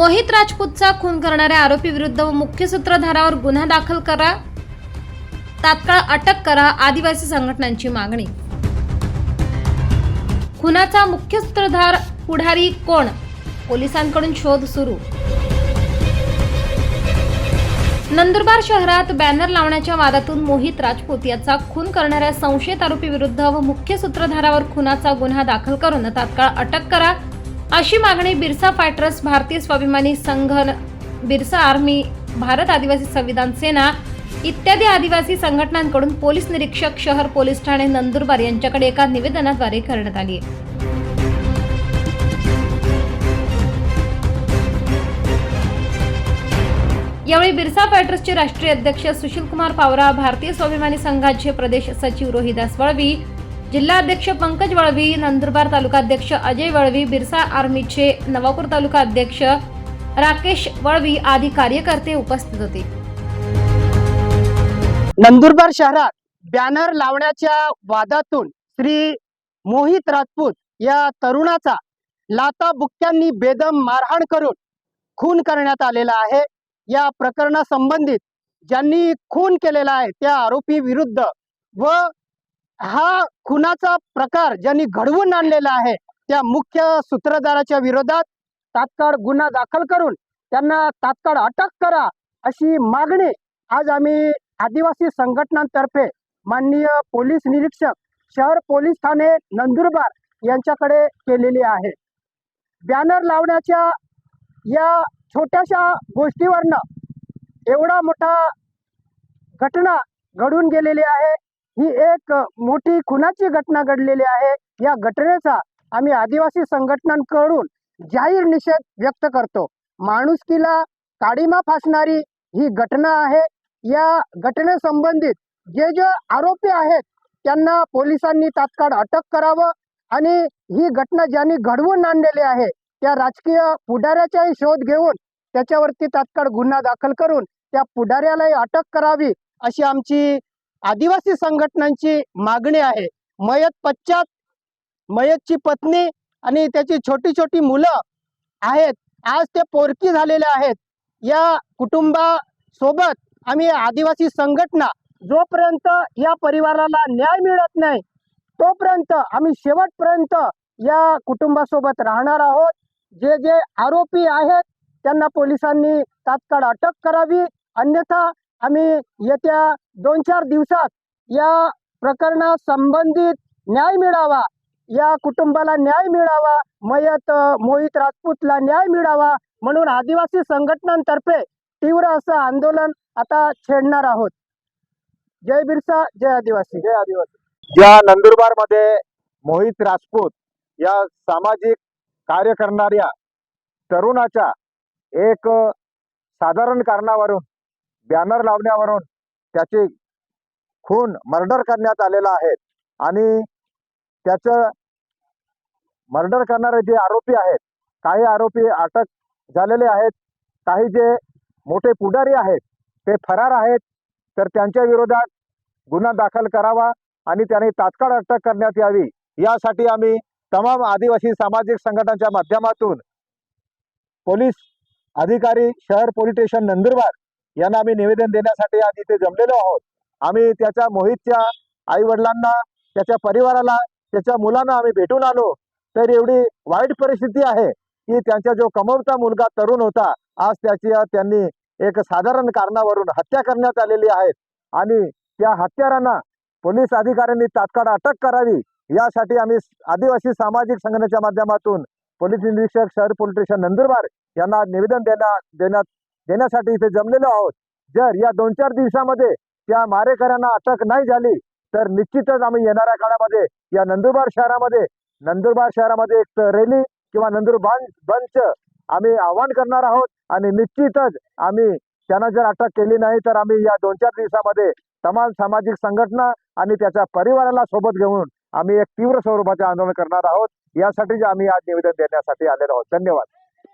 मोहित राजपूतचा खून करणाऱ्या आरोपीविरुद्ध व मुख्य सूत्रधारावर गुन्हा दाखल करा तात्काळ अटक करा आदिवासी संघटनांची मागणी. खुनाचा मुख्य सूत्रधार पुढारी कोण? पोलिसांकडून शोध सुरू. नंदुरबार शहरात बॅनर लावण्याच्या वादातून मोहित राजपूत याचा खून करणाऱ्या संशयित आरोपी विरुद्ध व मुख्य सूत्रधारावर खुनाचा गुन्हा दाखल करून तात्काळ अटक करा अशी मागणी बिरसा फायटर्स भारतीय स्वाभिमानी संघ बिरसा आर्मी भारत आदिवासी संविधान सेना इत्यादी आदिवासी संघटनांकडून पोलीस निरीक्षक शहर पोलीस ठाणे नंदुरबार यांच्याकडे एका निवेदनाद्वारे करण्यात आली आहे. यावेळी बिरसा फायटर्सचे राष्ट्रीय अध्यक्ष सुशीलकुमार पावरा भारतीय स्वाभिमानी संघाचे प्रदेश सचिव रोहिदास वळवी जिल्हाध्यक्ष पंकज वळवी नंदुरबार तालुकाध्यक्ष अजय वळवी बिरसा आर्मीचे नवापूर तालुका अध्यक्ष राकेश वळवी आदी कार्यकर्ते उपस्थित होते. नंदुरबार शहरात बॅनर लावण्याच्या वादातून श्री मोहित राजपूत या तरुणाचा लाता बुक्क्यांनी बेदम मारहाण करून खून करण्यात आलेला आहे. या प्रकरणासंबंधित ज्यांनी खून केलेला आहे त्या आरोपी विरुद्ध व हा खुनाचा प्रकार ज्यांनी घडवून आणलेला आहे त्या मुख्य सूत्रधाराच्या विरोधात तात्काळ गुन्हा दाखल करून त्यांना तात्काळ अटक करा अशी मागणी आज आम्ही आदिवासी संघटनांतर्फे माननीय पोलीस निरीक्षक शहर पोलीस ठाणे नंदुरबार यांच्याकडे केलेली आहे. बॅनर लावण्याच्या या छोट्याशा गोष्टीवरनं एवढा मोठा घटना घडून गेलेली आहे. ही एक मोठी खुनाची घटना घडलेली आहे. या घटनेचा आम्ही आदिवासी संघटनांकडून जाहीर निषेध व्यक्त करतो. माणुसकीला काडीमा फासणारी ही घटना आहे. या घटनेसंबंधित जे जे आरोपी आहेत त्यांना पोलिसांनी तात्काळ अटक करावं आणि ही घटना ज्यांनी घडवून आणलेली आहे त्या राजकीय पुढाऱ्याचाही शोध घेऊन त्याच्यावरती तात्काळ गुन्हा दाखल करून त्या पुढाऱ्यालाही अटक करावी अशी आमची आदिवासी संघटनांची मागणी आहे. मयत पश्चात मयतची पत्नी आणि त्याची छोटी छोटी मुलं आहेत. आज ते पोरकी झालेले आहेत. या कुटुंबासोबत आम्ही आदिवासी संघटना जोपर्यंत या परिवाराला न्याय मिळत नाही तोपर्यंत आम्ही शेवटपर्यंत या कुटुंबासोबत राहणार आहोत. जे जे आरोपी आहेत त्यांना पोलिसांनी तात्काळ अटक करावी. अन्यथा आम्ही येत्या दोन चार दिवसात या प्रकरणा संबंधित न्याय मिळावा या कुटुंबाला न्याय मिळावा मयत मोहित राजपूतला न्याय मिळावा म्हणून आदिवासी संघटनांतर्फे तीव्र असं आंदोलन आता छेडणार आहोत. जय बिरसा जय आदिवासी. जय आदिवासी. ज्या नंदुरबारमध्ये मोहित राजपूत या सामाजिक कार्य करणाऱ्या तरुणाच्या एक साधारण कारणावरून बॅनर लावण्यावरून त्याचे खून मर्डर करण्यात आलेला आहे. आणि त्याचं मर्डर करणारे जे आरोपी आहेत काही आरोपी अटक झालेले आहेत काही जे मोठे पुढारी आहेत ते फरार आहेत तर त्यांच्या विरोधात गुन्हा दाखल करावा आणि त्यांनी तात्काळ अटक करण्यात यावी. यासाठी आम्ही तमाम आदिवासी सामाजिक संघटनांच्या माध्यमातून पोलीस अधिकारी शहर पोलीस स्टेशन नंदुरबार यांना आम्ही निवेदन देण्यासाठी आज इथे जमलेलो आहोत. आम्ही त्याच्या मोहितच्या आई वडिलांना त्याच्या परिवाराला त्याच्या मुलांना आम्ही भेटून आलो. तर एवढी वाईट परिस्थिती आहे की त्यांचा जो कमवता मुलगा तरुण होता आज त्याची त्यांनी एक साधारण कारणावरून हत्या करण्यात आलेली आहे. आणि त्या हत्यारांना पोलीस अधिकाऱ्यांनी तात्काळ अटक करावी. यासाठी आम्ही आदिवासी सामाजिक संघटनेच्या माध्यमातून पोलीस निरीक्षक शहर पोलीस स्टेशन नंदुरबार यांना निवेदन देण्या देण्यात देण्यासाठी इथे जमलेलो आहोत. जर या दोन चार दिवसामध्ये त्या मारेकऱ्यांना अटक नाही झाली तर निश्चितच आम्ही येणाऱ्या काळामध्ये या नंदुरबार शहरामध्ये नंदुरबार शहरामध्ये एक रॅली किंवा नंदुरबार बंदच आम्ही आव्हान करणार आहोत आणि निश्चितच आम्ही त्यांना जर अटक केली नाही तर आम्ही या दोन चार दिवसामध्ये तमाम सामाजिक संघटना आणि त्याच्या परिवाराला सोबत घेऊन आम्ही एक तीव्र स्वरूपाचे आंदोलन करणार आहोत. यासाठी आम्ही आज निवेदन देण्यासाठी आलेलो आहोत. धन्यवाद.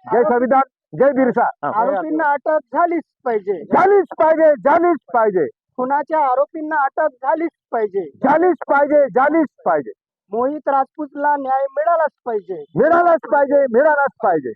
जय संविधान. जय बिरसा. हा. आरोपींना अटक झालीच पाहिजे. झालीच पाहिजे झालीच पाहिजे. खुनाच्या आरोपींना अटक झालीच पाहिजे. झालीच पाहिजे झालीच पाहिजे. मोहित राजपूतला न्याय मिळालाच पाहिजे. मिळालाच पाहिजे मिळालाच पाहिजे.